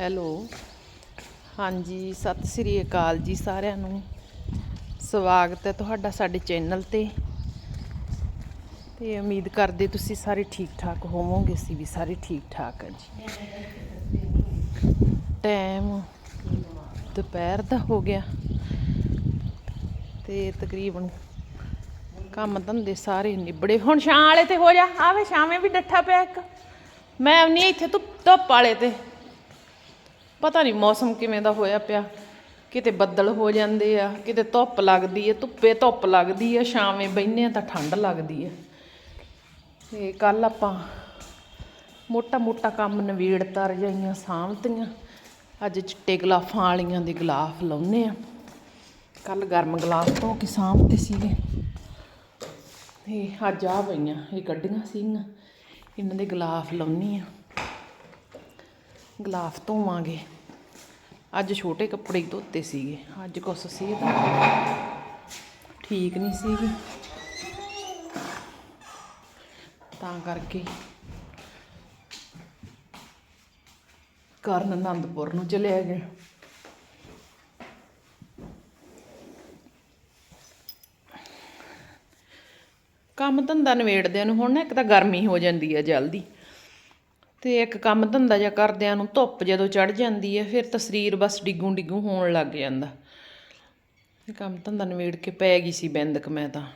Hello. ਹਾਂਜੀ, ਸਤਿ ਸ੍ਰੀ ਅਕਾਲ ਜੀ ਸਾਰਿਆਂ ਨੂੰ। ਸਵਾਗਤ ਹੈ ਤੁਹਾਡਾ ਸਾਡੇ ਚੈਨਲ ਤੇ। ਤੇ ਉਮੀਦ ਕਰਦੇ ਤੁਸੀਂ ਸਾਰੇ ਠੀਕ ਠਾਕ ਹੋਵੋਗੇ, ਅਸੀਂ ਵੀ ਸਾਰੇ ਠੀਕ ਠਾਕ ਹਾਂ ਜੀ। ਟਾਈਮ ਦੁਪਹਿਰ ਦਾ ਹੋ ਗਿਆ। ਤੇ ਤਕਰੀਬਨ ਕੰਮ ਧੰਦੇ ਸਾਰੇ ਨਿਬੜੇ। ਹੁਣ ਛਾਂ ਵਾਲੇ ਤੇ ਹੋ ਜਾ। ਆਵੇ, ਛਾਵੇਂ ਵੀ ਡੱਠਾ ਪਿਆ ਇੱਕ। ਮੈਂ ਨਹੀਂ ਇੱਥੇ ਧੁੱਪ ਧੁੱਪ ਵਾਲੇ ਤੇ। ਪਤਾ ਨਹੀਂ ਮੌਸਮ ਕਿਵੇਂ ਦਾ ਹੋਇਆ ਪਿਆ। ਕਿਤੇ ਬੱਦਲ ਹੋ ਜਾਂਦੇ ਆ, ਕਿਤੇ ਧੁੱਪ ਲੱਗਦੀ ਹੈ ਧੁੱਪੇ ਧੁੱਪ ਲੱਗਦੀ ਹੈ ਸ਼ਾਮੇ ਬੈਠੇ ਆ ਤਾਂ ਠੰਡ ਲੱਗਦੀ ਹੈ ਤੇ ਕੱਲ ਆਪਾਂ ਮੋਟਾ ਮੋਟਾ ਕੰਮ ਨਵੇੜਤਾ ਰਜਾਈਆਂ ਸਾਂਭਤੀਆਂ। ਅੱਜ ਚਿੱਟੇ ਗਲਾਫਾਂ ਵਾਲੀਆਂ ਦੇ ਗਲਾਫ ਲਾਉਨੇ ਆ। ਕੱਲ ਗਰਮ ਗਲਾਫ ਧੋ ਕੇ ਸਾਂਭਤੇ ਸੀਗੇ। ਤੇ ਅੱਜ ਆ ਪਈਆਂ, ਇਹ ਕੱਢੀਆਂ ਸੀਗੀਆਂ। ਇਹਨਾਂ ਦੇ ਗਲਾਫ ਲਾਉਣੀ ਆ। ਗਲਾਫ ਧੋਵਾਂਗੇ। ਅੱਜ ਛੋਟੇ ਕੱਪੜੇ ਹੀ ਧੋਤੇ ਸੀਗੇ। ਅੱਜ ਕੁਛ ਸੀ ਤਾਂ ਠੀਕ ਨਹੀਂ ਸੀਗੀ। ਤਾਂ ਕਰਕੇ ਕਰਨ ਅਨੰਦਪੁਰ ਨੂੰ ਚਲੇ ਗਏ। ਕੰਮ ਧੰਦਾ ਨਵੇੜਦਿਆਂ ਨੂੰ ਹੁਣ ਨਾ ਇੱਕ ਤਾਂ ਗਰਮੀ ਹੋ ਜਾਂਦੀ ਹੈ ਜਲਦੀ। ਤੇ ਇੱਕ ਕੰਮ ਧੰਦਾ ਜਿਹਾ ਕਰਦਿਆਂ ਨੂੰ ਧੁੱਪ ਜਦੋਂ ਚੜ ਜਾਂਦੀ ਹੈ ਫਿਰ ਤਾਂ ਸਰੀਰ ਬਸ ਡਿੱਗੂ ਡਿੱਗੂ ਹੋਣ ਲੱਗ ਜਾਂਦਾ। ਇਹ ਕੰਮ ਧੰਦਾ ਨਵੇੜ ਕੇ ਪੈ ਗਈ ਸੀ ਬਿੰਦਕ ਮੈਂ ਤਾਂ।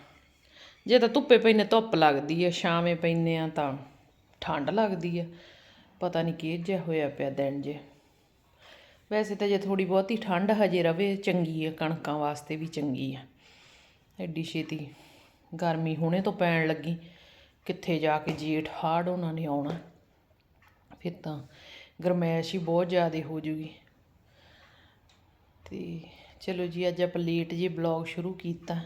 ਜੇ ਤਾਂ ਧੁੱਪੇ ਪੈਨੇ ਧੁੱਪ ਲੱਗਦੀ ਹੈ ਛਾਵੇਂ ਪੈਨੇ ਆ ਤਾਂ ਠੰਡ ਲੱਗਦੀ ਹੈ ਪਤਾ ਨਹੀਂ ਕੀ ਜਿਹਾ ਹੋਇਆ ਪਿਆ ਦਿਨ ਜੇ। ਵੈਸੇ ਤਾਂ ਜੇ ਥੋੜੀ ਬਹੁਤੀ ਠੰਡ ਹਜੇ ਰਵੇ, ਚੰਗੀ ਹੈ ਕਣਕਾਂ ਵਾਸਤੇ ਵੀ ਚੰਗੀ ਹੈ ਐਡੀ ਛੇਤੀ ਗਰਮੀ ਹੁਣੇ ਤੋਂ ਪੈਣ ਲੱਗੀ, ਕਿੱਥੇ ਜਾ ਕੇ ਜੇਠ ਹਾੜ ਉਹਨਾਂ ਨੇ ਆਉਣਾ। ਫਿਰ ਤਾਂ ਗਰਮੈਸ਼ ਹੀ ਬਹੁਤ ਜ਼ਿਆਦਾ ਹੋ ਜੂਗੀ। ਤੇ ਚਲੋ ਜੀ, ਅੱਜ ਆਪਾਂ ਲੇਟ ਜੀ ਬਲੌਗ ਸ਼ੁਰੂ ਕੀਤਾ।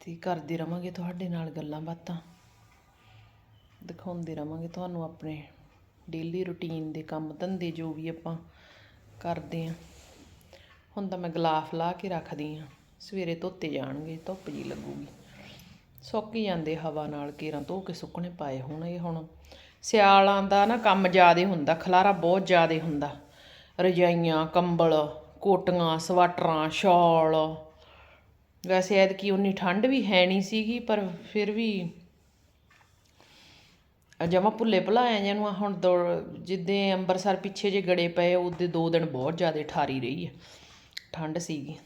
ਤੇ ਕਰਦੇ ਰਵਾਂਗੇ ਤੁਹਾਡੇ ਨਾਲ ਗੱਲਾਂ ਬਾਤਾਂ। ਦਿਖਾਉਂਦੇ ਰਵਾਂਗੇ ਤੁਹਾਨੂੰ ਆਪਣੇ ਡੇਲੀ ਰੁਟੀਨ ਦੇ ਕੰਮ ਧੰਦੇ ਜੋ ਵੀ ਆਪਾਂ ਕਰਦੇ ਆਂ ਹੁਣ ਤਾਂ ਮੈਂ ਗਲਾਫ ਲਾ ਕੇ ਰੱਖਦੀ ਆਂ ਸਵੇਰੇ ਧੋਤੇ ਜਾਣਗੇ, ਧੁੱਪ ਜੀ ਲੱਗੂਗੀ। ਸੁੱਕ ਹੀ ਜਾਂਦੇ ਹਵਾ ਨਾਲ, ਕੇਰਾਂ ਧੋ ਕੇ ਸੁੱਕਣੇ ਪਾਏ ਹੁਣ ਇਹ ਹੁਣ। ਸਿਆਲਾਂ ਦਾ ਨਾ ਕੰਮ ਜ਼ਿਆਦੇ ਹੁੰਦਾ, ਖਲਾਰਾ ਬਹੁਤ ਜ਼ਿਆਦੇ ਹੁੰਦਾ। ਰਜਾਈਆਂ, ਕੰਬਲ, ਕੋਟੀਆਂ, ਸਵਾਟਰਾਂ, ਸ਼ਾਲ। ਵੈਸੇ ਐਤਕੀ ਉਨੀ ਠੰਡ ਵੀ ਹੈ ਨਹੀਂ ਸੀਗੀ, ਪਰ ਫਿਰ ਵੀ ਜਮਾ ਭੁੱਲੇ ਭੁਲਾਇਆ ਜਿਹਨੂੰ ਆ ਹੁਣ ਦੋ ਜਿੱਦੇ ਅੰਬਰਸਰ ਪਿੱਛੇ ਜੇ ਗੜੇ ਪਏ, ਉਹਦੇ ਦੋ ਦਿਨ ਬਹੁਤ ਜ਼ਿਆਦਾ ਠਾਰੀ ਰਹੀ ਹੈ। ਠੰਡ ਸੀਗੀ।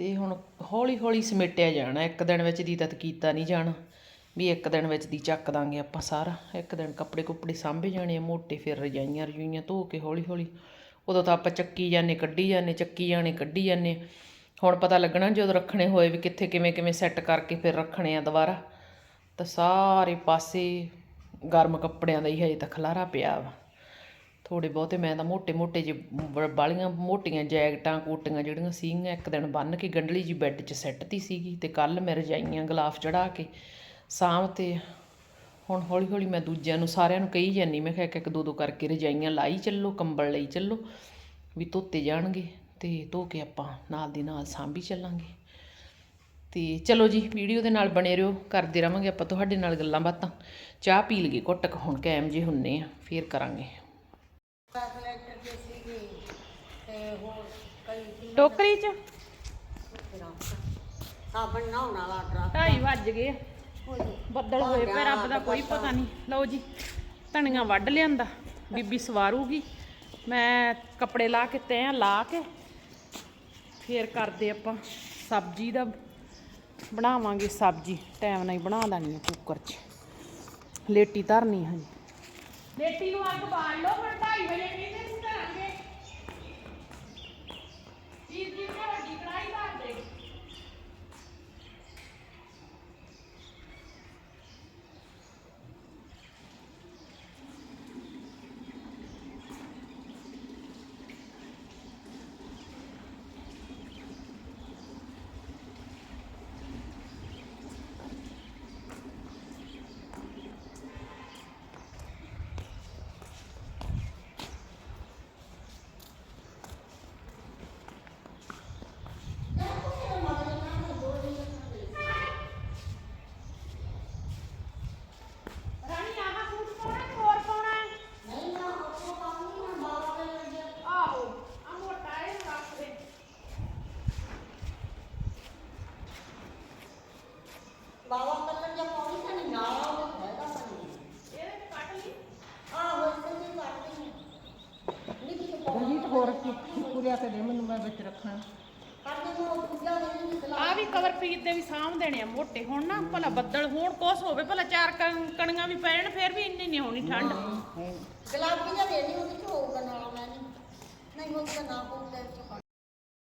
ਅਤੇ ਹੁਣ ਹੌਲੀ ਹੌਲੀ ਸਮੇਟਿਆ ਜਾਣਾ, ਇੱਕ ਦਿਨ ਵਿੱਚ ਦੀ ਤਾਂ ਕੀਤਾ ਨਹੀਂ ਜਾਣਾ। ਵੀ ਇੱਕ ਦਿਨ ਵਿੱਚ ਦੀ ਚੱਕ ਦਾਂਗੇ ਆਪਾਂ ਸਾਰਾ। ਇੱਕ ਦਿਨ ਕੱਪੜੇ ਕੁੱਪੜੇ ਸਾਂਭੇ ਜਾਣੇ ਆ, ਮੋਟੇ ਫਿਰ ਰਜਾਈਆਂ ਰਜੂਈਆਂ ਧੋ ਕੇ ਹੌਲੀ ਹੌਲੀ। ਉਦੋਂ ਤਾਂ ਆਪਾਂ ਚੱਕੀ ਜਾਂਦੇ, ਕੱਢੀ ਜਾਂਦੇ, ਚੱਕੀ ਜਾਣੇ, ਕੱਢੀ ਜਾਂਦੇ। ਹੁਣ ਪਤਾ ਲੱਗਣਾ ਜਦੋਂ ਰੱਖਣੇ ਹੋਏ ਵੀ ਕਿੱਥੇ ਕਿਵੇਂ ਕਿਵੇਂ ਸੈੱਟ ਕਰਕੇ ਫਿਰ ਰੱਖਣੇ ਆ ਦੁਬਾਰਾ। ਤਾਂ ਸਾਰੇ ਪਾਸੇ ਗਰਮ ਕੱਪੜਿਆਂ ਦਾ ਹੀ ਹਜੇ ਤੱਕ ਖਲਾਰਾ ਪਿਆ ਵਾ। ਥੋੜੇ ਬਹੁਤੇ ਮੈਂ ਤਾਂ ਮੋٹے ਮੋٹے ਜੇ ਬਾਲੀਆਂ ਮੋਟੀਆਂ ਜੈਕਟਾਂ ਕੋਟੀਆਂ ਜਿਹੜੀਆਂ ਸੀਗੀਆਂ, ਇੱਕ ਦਿਨ ਬੰਨ ਕੇ ਗੰਢਲੀ ਜੀ ਬੈੱਡ 'ਚ ਸੈੱਟ ਸੈੱਟਤੀ ਸੀਗੀ ਤੇ ਕੱਲ ਮੈਂ ਰਜਾਈਆਂ ਗਲਾਫ ਚੜਾ ਕੇ ਸਾਂਭ ਤੇ ਹੁਣ ਹੌਲੀ ਹੌਲੀ ਮੈਂ ਦੂਜਿਆਂ ਨੂੰ ਸਾਰਿਆਂ ਨੂੰ ਕਹੀ ਜਾਂਦੀ, ਮੈਂ ਕਿਹਾ ਇੱਕ ਇੱਕ ਦੋ ਦੋ ਕਰਕੇ ਰਜਾਈਆਂ ਲਾਈ ਚੱਲੋ, ਕੰਬਲ ਲਈ ਚੱਲੋ, ਵੀ ਧੋਤੇ ਜਾਣਗੇ ਤੇ ਧੋ ਕੇ ਆਪਾਂ ਨਾਲ ਦੀ ਨਾਲ ਸਾਂਭੀ ਚੱਲਾਂਗੇ। ਤੇ ਚਲੋ ਜੀ, ਵੀਡੀਓ ਦੇ ਨਾਲ ਬਣੇ ਰਹੋ, ਕਰਦੇ ਰਵਾਂਗੇ ਆਪਾਂ ਤੁਹਾਡੇ ਨਾਲ ਗੱਲਾਂ ਬਾਤਾਂ। ਚਾਹ ਪੀ ਲਈਏ ਘੁੱਟਕ ਹੁਣ, ਕੈਮ ਜੇ ਹੁੰਨੇ ਆ, ਫੇਰ ਕਰਾਂਗੇ। ਟੋਕਰੀ ਚ? ਸਾਬਣ ਨਹਾਉਣ ਵਾਲਾ ਟਰੱਕ 2:30 ਵੱਜ ਗਏ ਆ। ਬੱਦਲ ਹੋਏ ਪਏ ਰੱਬ ਦਾ ਕੋਈ ਪਤਾ ਨਹੀਂ। ਲਓ ਜੀ ਧਨੀਆ ਵੱਢ ਲਿਆਂਦਾ। ਬੀਬੀ ਸਵਾਰੂਗੀ। ਮੈਂ ਕੱਪੜੇ ਲਾ ਕੇ ਤੈਂ ਲਾ ਕੇ। ਫੇਰ ਕਰਦੇ ਆਪਾਂ ਸਬਜ਼ੀ ਦਾ। ਬਣਾਵਾਂਗੇ ਸਬਜ਼ੀ। ਟਾਈਮ ਨਾਲ ਹੀ ਬਣਾ ਲੈਣੀ ਆ ਕੁੱਕਰ 'ਚ। ਲੇਟੀ ਧਰਨੀ ਹੈ ਲੇਟੀ ਨੂੰ ਅੱਗ ਬਾਲ ਲਓ ਫਿਰ 2:30 ਵਜੇ ਕਿਹਦੇ ਦੇ ਵੀ ਸਾਂਭ ਦੇਣੇ ਆ ਮੋਟੇ। ਹੁਣ ਨਾ ਭਲਾ ਬੱਦਲ ਹੋਣ ਕੁਛ ਹੋਵੇ ਭਲਾ ਚਾਰ ਕਣ- ਕਣੀਆਂ ਵੀ ਪੈਣ ਫਿਰ ਵੀ ਇੰਨੀ ਨਹੀਂ ਹੋਣੀ ਠੰਡ। ਗੁਲਾਬੀ ਦਾ ਦੇਣੀ ਉਹਦੇ ਚ ਹੋਊਗਾ ਨਾਲ ਮੈਂ ਨਹੀਂ ਨਹੀਂ ਹੋਊਗਾ ਨਾ ਹੋਊਗਾ ਇਹ ਚ ਪਾ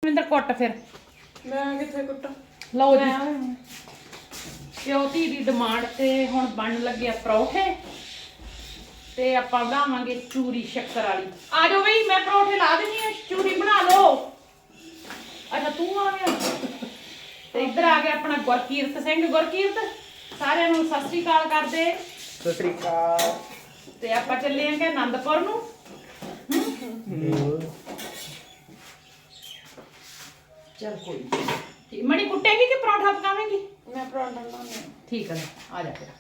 ਮਿੰਦਰ ਕੁੱਟ ਫਿਰ। ਮੈਂ ਕਿੱਥੇ ਕੁੱਟਾਂ? ਲਓ ਜੀ। ਪਿਓ ਧੀ ਦੀ ਡਿਮਾਂਡ ਤੇ ਹੁਣ ਬਣਨ ਲੱਗੇ ਆ ਪਰੌਠੇ। ਤੇ ਆਪਾਂ ਬਣਾਵਾਂਗੇ ਚੂਰੀ ਸ਼ੱਕਰ ਵਾਲੀ। ਆ ਜਾਓ ਬਈ ਮੈਂ ਪਰੌਠੇ ਲਾ ਦਿੰਨੀ ਆ ਚੂਰੀ ਬਣਾ ਲਓ। ਅੱਛਾ ਤੂੰ ਆ ਗਿਆ। ਤੇ ਇੱਧਰ ਆ ਗਿਆ ਆਪਣਾ ਗੁਰਕੀਰਤ ਸਿੰਘ। ਗੁਰਕੀਰਤ ਸਾਰਿਆਂ ਨੂੰ ਸਤਿ ਸ੍ਰੀ ਅਕਾਲ ਕਰਦੇ। ਸਤਿ ਸ੍ਰੀ ਅਕਾਲ। ਤੇ ਆਪਾਂ ਚੱਲੇ ਆਂ ਕਿ ਆਨੰਦਪੁਰ ਨੂੰ? ਚਲ ਕੋਈ। ਠੀਕ ਮੜੀ ਕੁੱਟੇਗੀ ਕਿ ਪਰੌਂਠਾ ਪਕਾਵੇਂਗੀ? ਮੈਂ ਪਰੌਂਠਾ ਲਾਉਣਾ ਠੀਕ ਹੈ ਆ ਜਾ ਫਿਰ।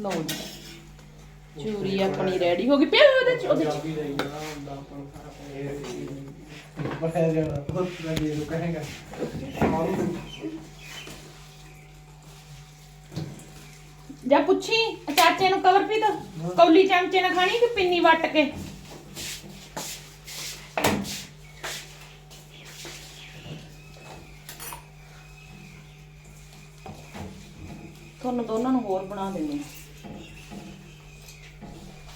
ਲਓ ਜੀ। ਚੂਰੀ ਆਪਣੀ ਰੈਡੀ ਹੋ ਗਈ। ਪਿਆ ਉਹਦੇ ਚ ਉਹਦੇ ਚ। ਬਖੈਰ ਜਾਣਾ ਬਹੁਤ ਲੱਗੇ ਨੂੰ ਕਹੇਗਾ ਜਾਂ ਪੁੱਛੀ, ਚਾਚੇ ਨੂੰ ਕਵਰ ਪੀ ਦੋ। ਕੌਲੀ ਚਮਚੇ ਨਾਲ ਖਾਣੀ ਕਿ ਪਿੰਨੀ ਵੱਟ ਕੇ? ਤੁਹਾਨੂੰ ਦੋਨਾਂ ਨੂੰ ਹੋਰ ਬਣਾ ਦਿੰਦੇ ਆ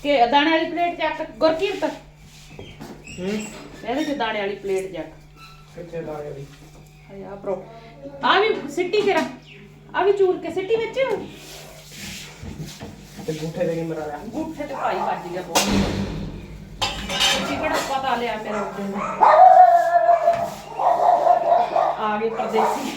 ਕਿ ਦਾਣੇ ਵਾਲੀ ਪਲੇਟ ਚੱਕ ਗੁਰਕੀਰਤ? ਹੂੰ? ਇਹਦੇ ਚ ਦਾਣੇ ਵਾਲੀ ਪਲੇਟ ਚੱਕ। ਕਿੱਥੇ ਲਾ ਗਈ ਹਾਏ ਆ ਪ੍ਰੋ ਆ ਵੀ ਸਿੱਟੀ ਤੇਰਾ ਆ ਵੀ ਚੂਰ ਕੇ ਸਿੱਟੀ ਵਿੱਚ? ਤੇ ਗੁੱਠੇ ਦੇ ਕੀ ਮਰਾ ਲਿਆ ਗੁੱਠੇ ਤੇ ਭਾਈ ਵੱਜ ਗਿਆ ਬਹੁਤ। ਤੁਸੀਂ ਕਿਹੜਾ ਪਤਾ ਲਿਆ ਮੇਰੇ ਉੱਤੇ ਨੂੰ? ਆ ਗਏ ਪਰਦੇਸੀ।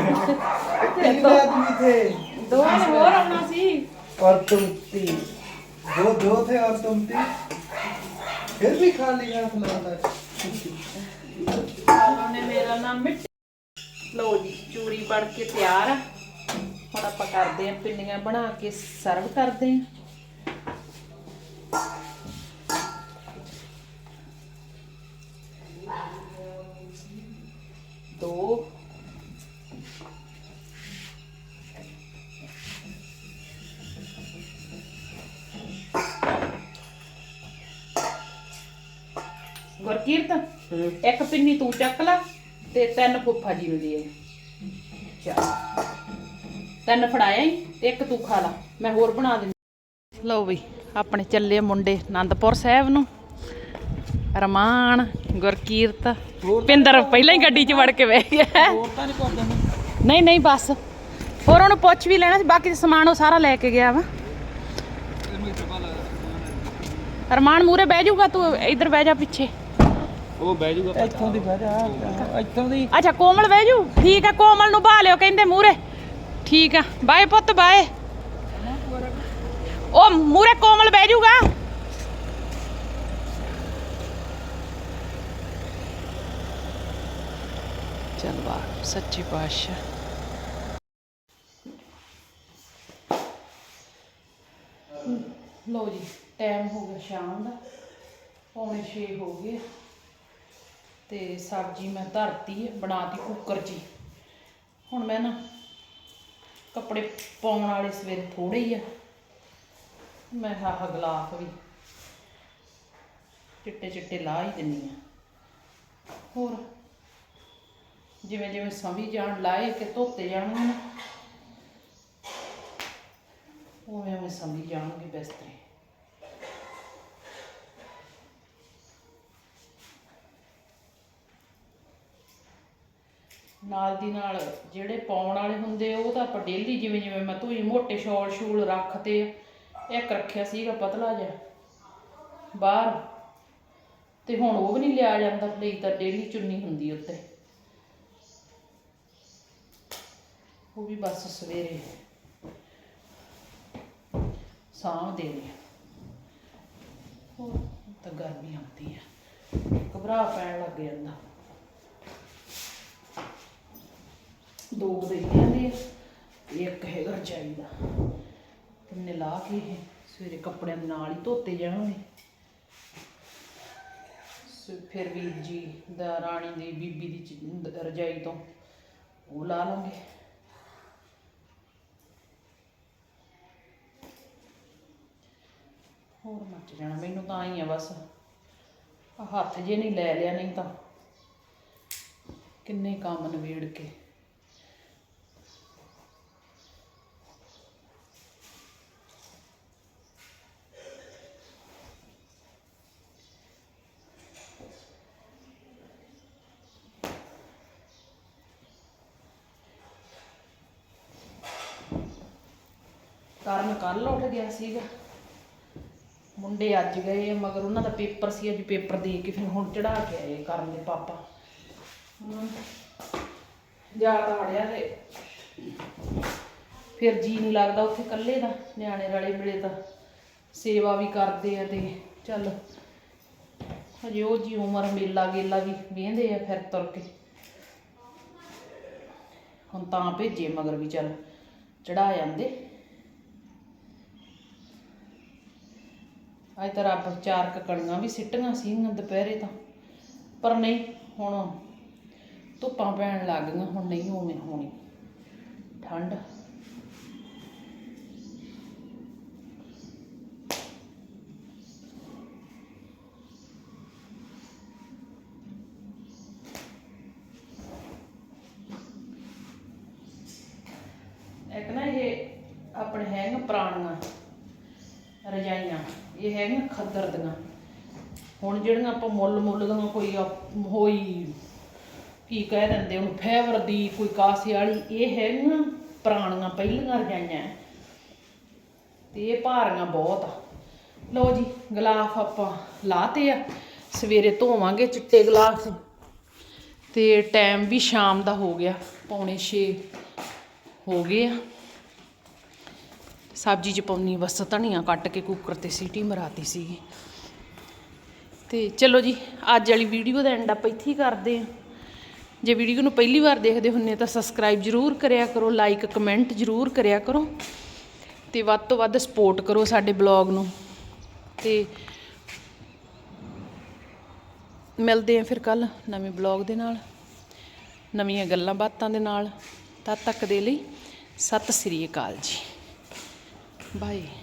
थे ਦੋ ਨੇ ਹੋਰ ਆਉਣਾ ਸੀ और तुम तीन दो दो थे और तुम तीन फिर भी खाली हाथ लौटा ਉਹਨੇ ਮੇਰਾ ਨਾਮ ਮਿੱਟ ਲਓ ਜੀ ਚੂਰੀ ਬਣ ਕੇ ਤਿਆਰ ਆ ਹੁਣ ਆਪਾਂ ਕਰਦੇ ਆਂ ਪਿੰਨੀਆਂ ਬਣਾ ਕੇ ਸਰਵ ਕਰਦੇ ਆਂ ਗੁਰਕੀਰਤ ਇੱਕ ਪਿੰਨੀ ਤੂੰ ਚੱਕ ਲੈ ਤੇ ਤਿੰਨ ਫੁੱਫਾ ਜੀ ਨੂੰ ਦੇ ਆਈ ਤਿੰਨ ਫੜਾਇਆ ਤੇ ਇੱਕ ਤੂੰ ਖਾ ਲਾ। ਮੈਂ ਹੋਰ ਬਣਾ ਦਿੰਦੀ। ਲਓ ਬਈ ਆਪਣੇ ਚੱਲੇ ਮੁੰਡੇ ਆਨੰਦਪੁਰ ਸਾਹਿਬ ਨੂੰ। ਰਮਾਨ ਗੁਰਕੀਰਤ ਪਿੰਦਰ ਪਹਿਲਾਂ ਹੀ ਗੱਡੀ 'ਚ ਵੜ ਕੇ ਬਹਿ ਗਿਆ। ਹੋਰ ਤਾਂ ਨਹੀਂ ਕਰਦੇ ਨਹੀਂ ਨਹੀਂ ਬਸ। ਹੋਰ ਉਹਨੂੰ ਪੁੱਛ ਵੀ ਲੈਣਾ ਸੀ ਬਾਕੀ ਸਮਾਨ ਉਹ ਸਾਰਾ ਲੈ ਕੇ ਗਿਆ ਵਾ। ਰਮਾਨ ਮੂਰੇ ਬਹਿ ਜਾਊਗਾ ਤੂੰ ਇੱਧਰ ਬਹਿ ਜਾ ਪਿੱਛੇ। ਇੱਥੋਂ ਦੀ ਬਹਿ ਜਾ ਇੱਥੋਂ ਦੀ। ਅੱਛਾ ਕੋਮਲ ਬਹਿ ਜੂ? ਠੀਕ ਆ ਕੋਮਲ ਨੂੰ ਬਹਾ ਲਿਓ ਕਹਿੰਦੇ ਮੂਰੇ ਠੀਕ ਆ ਬਾਏ ਪੁੱਤ ਬਾਏ। ਉਹ ਮੂਰੇ ਕੋਮਲ ਬਹਿ ਜੂਗਾ। ਚਲ ਵਾਹ ਸੱਚੇ ਪਾਤਸ਼ਾਹ। ਲੋ ਜੀ ਟਾਈਮ ਹੋ ਗਿਆ ਸ਼ਾਮ ਦਾ ਪੌਣੇ 6 ਹੋ ਗਏ। ਤੇ ਸਬਜ਼ੀ ਮੈਂ ਧਰਤੀ ਹੈ ਬਣਾਤੀ ਕੁੱਕਰ 'ਚ ਹੀ। ਹੁਣ ਮੈਂ ਨਾ ਕੱਪੜੇ ਪਾਉਣ ਵਾਲੇ ਸਵੇਰੇ ਥੋੜੇ ਹੀ ਆ। ਮੈਂ ਆਹ ਗਲਾਫ ਵੀ ਚਿੱਟੇ ਚਿੱਟੇ ਲਾ ਹੀ ਦਿੰਨੀ ਆ। ਹੋਰ ਜਿਵੇਂ ਜਿਵੇਂ ਸਮੀ ਜਾਣ ਲਾਏ ਕਿ ਧੋਤੇ ਜਾਣਗੇ ਨਾ, ਉਵੇਂ ਉਵੇਂ ਸਮੀ ਜਾਣਗੇ ਬਿਸਤਰੇ। ਨਾਲ ਦੀ ਨਾਲ ਜਿਹੜੇ ਪਾਉਣ ਵਾਲੇ ਹੁੰਦੇ ਉਹ ਤਾਂ ਆਪਾਂ ਡੇਲੀ ਜਿਵੇਂ ਜਿਵੇਂ ਮੈਂ ਧੋਈ, ਮੋਟੇ ਸ਼ਾਲ ਸ਼ੂਲ ਰੱਖਤੇ ਇੱਕ ਰੱਖਿਆ ਸੀਗਾ ਪਤਲਾ ਜਿਹਾ, ਬਾਹਰ। ਤੇ ਹੁਣ ਉਹ ਵੀ ਨਹੀਂ ਲਿਆ ਜਾਂਦਾ, ਲਈ ਤਾਂ ਡੇਲੀ ਚੁੰਨੀ ਹੁੰਦੀ ਉੱਤੇ। ਉਹ ਵੀ ਬਸ ਸਵੇਰੇ ਸਾਂਭ ਦੇਣੀ ਹੋਰ ਤਾਂ ਗਰਮੀ ਆਉਂਦੀ ਆ। ਘਬਰਾ ਪੈਣ ਲੱਗ ਜਾਂਦਾ। ਦੋ ਗਦਈਆਂ ਦੇ ਆ, ਇੱਕ ਹੈਗਾ ਚਾਹੀਦਾ ਤਿੰਨੇ ਲਾ ਕੇ ਇਹ ਸਵੇਰੇ ਕੱਪੜਿਆਂ ਦੇ ਨਾਲ ਹੀ ਧੋਤੇ ਜਾਣਗੇ ਫਿਰ ਵੀਰ ਜੀ ਦਾ ਰਾਣੀ ਦੀ ਬੀਬੀ ਦੀ ਰਜਾਈ ਤੋਂ ਉਹ ਲਾ ਲਾਂਗੇ। ਹੋਰ ਮੱਚ ਜਾਣਾ ਮੈਨੂੰ ਤਾਂ ਆਈ ਆ ਬਸ। ਹੱਥ ਜੇ ਨਹੀਂ ਲੈ ਲਿਆ ਨਹੀਂ ਤਾਂ ਕਿੰਨੇ ਕੰਮ ਨਵੇੜ ਕੇ। ਕਰਨ ਕੱਲ ਉੱਠ ਗਿਆ ਸੀਗਾ। ਮੁੰਡੇ ਅੱਜ ਗਏ ਮਗਰ ਉਹਨਾਂ ਦਾ ਪੇਪਰ ਸੀ, ਅੱਜ ਪੇਪਰ ਦੇ ਕੇ ਫਿਰ ਹੁਣ ਚੜਾ ਕੇ ਆਏ ਕਰਨ ਦੇ ਪਾਪਾ। ਹਮ। ਜਾ ਤਾਂ ਤੇ ਫਿਰ ਜੀ ਨਹੀਂ ਲੱਗਦਾ ਉੱਥੇ ਇਕੱਲੇ ਦਾ, ਨਿਆਣੇ ਰਲੇ ਮਿਲੇ ਤਾਂ ਸੇਵਾ ਵੀ ਕਰਦੇ ਆ ਤੇ ਚੱਲ। ਹਜੇ ਉਹ ਜੀ ਉਮਰ ਮੇਲਾ ਗੇਲਾ ਵੀ ਵੇਂਦੇ ਆ ਫਿਰ ਤੁਰ ਕੇ। ਹੁਣ ਤਾਂ ਭੇਜੇ ਮਗਰ ਵੀ ਚੱਲ ਚੜਾ ਜਾਂਦੇ। ਅੱਜ ਤਾਂ ਰੱਬ ਚਾਰ ਕੁ ਵੀ ਸਿੱਟੀਆਂ ਸੀਗੀਆਂ ਦੁਪਹਿਰੇ ਤਾਂ। ਪਰ ਨਹੀਂ, ਹੁਣ ਧੁੱਪਾਂ ਪੈਣ ਲੱਗ ਗਈਆਂ, ਹੁਣ ਨਹੀਂ ਉਵੇਂ ਹੋਣੀ। ਠੰਡ। ਇੱਕ ਨਾ ਇਹ ਆਪਣੇ ਹੈਗੀਆਂ ਪੁਰਾਣੀਆਂ ਰਜਾਈਆਂ। ਇਹ ਹੈਗੀਆਂ ਖੱਦਰ ਦੀਆਂ। ਹੁਣ ਜਿਹੜੀਆਂ ਆਪਾਂ ਮੁੱਲ ਮੁੱਲ ਦੀਆਂ ਕੋਈ ਹੋਈ ਕੀ ਕਹਿ ਦਿੰਦੇ ਉਹਨੂੰ ਫੈਵਰ ਦੀ ਕੋਈ ਕਾਸੇ ਵਾਲੀ, ਇਹ ਹੈਗੀਆਂ ਪੁਰਾਣੀਆਂ, ਪਹਿਲੀਆਂ ਰਜਾਈਆਂ। ਤੇ ਇਹ ਭਾਰੀਆਂ ਬਹੁਤ ਆ। ਲਓ ਜੀ ਗਲਾਫ ਆਪਾਂ ਲਾਤੇ ਆ। ਸਵੇਰੇ ਧੋਵਾਂਗੇ ਚਿੱਟੇ ਗਲਾਫ ਤੇ ਟਾਈਮ ਵੀ ਸ਼ਾਮ ਦਾ ਹੋ ਗਿਆ, ਪੌਣੇ 6 ਹੋ ਗਏ ਆ। ਸਬਜ਼ੀ ਚ ਪਾਉਣੀ, ਬਸ ਧਨੀਆ ਕੱਟ ਕੇ ਕੁੱਕਰ ਤੇ ਸੀਟੀ ਮਰਾਤੀ ਸੀਗੀ। ਤੇ ਚਲੋ ਜੀ, ਅੱਜ ਵਾਲੀ ਵੀਡੀਓ ਦਾ ਐਂਡ ਆਪਾਂ ਇੱਥੇ ਹੀ ਕਰਦੇ ਹਾਂ। ਜੇ ਵੀਡੀਓ ਨੂੰ ਪਹਿਲੀ ਵਾਰ ਦੇਖਦੇ ਹੁੰਨੇ ਤਾਂ ਸਬਸਕ੍ਰਾਈਬ ਜਰੂਰ ਕਰਿਆ ਕਰੋ ਲਾਈਕ ਕਮੈਂਟ ਜਰੂਰ ਕਰਿਆ ਕਰੋ। ਤੇ ਵੱਧ ਤੋਂ ਵੱਧ ਸਪੋਰਟ ਕਰੋ ਸਾਡੇ ਬਲੌਗ ਨੂੰ। ਤੇ ਮਿਲਦੇ ਆ ਫਿਰ ਕੱਲ ਨਵੇਂ ਬਲੌਗ ਦੇ ਨਾਲ, ਨਵੀਆਂ ਗੱਲਾਂ ਬਾਤਾਂ ਦੇ ਨਾਲ। ਤਦ ਤੱਕ ਦੇ ਲਈ ਸਤਿ ਸ੍ਰੀ ਅਕਾਲ ਜੀ। ਬਾਏ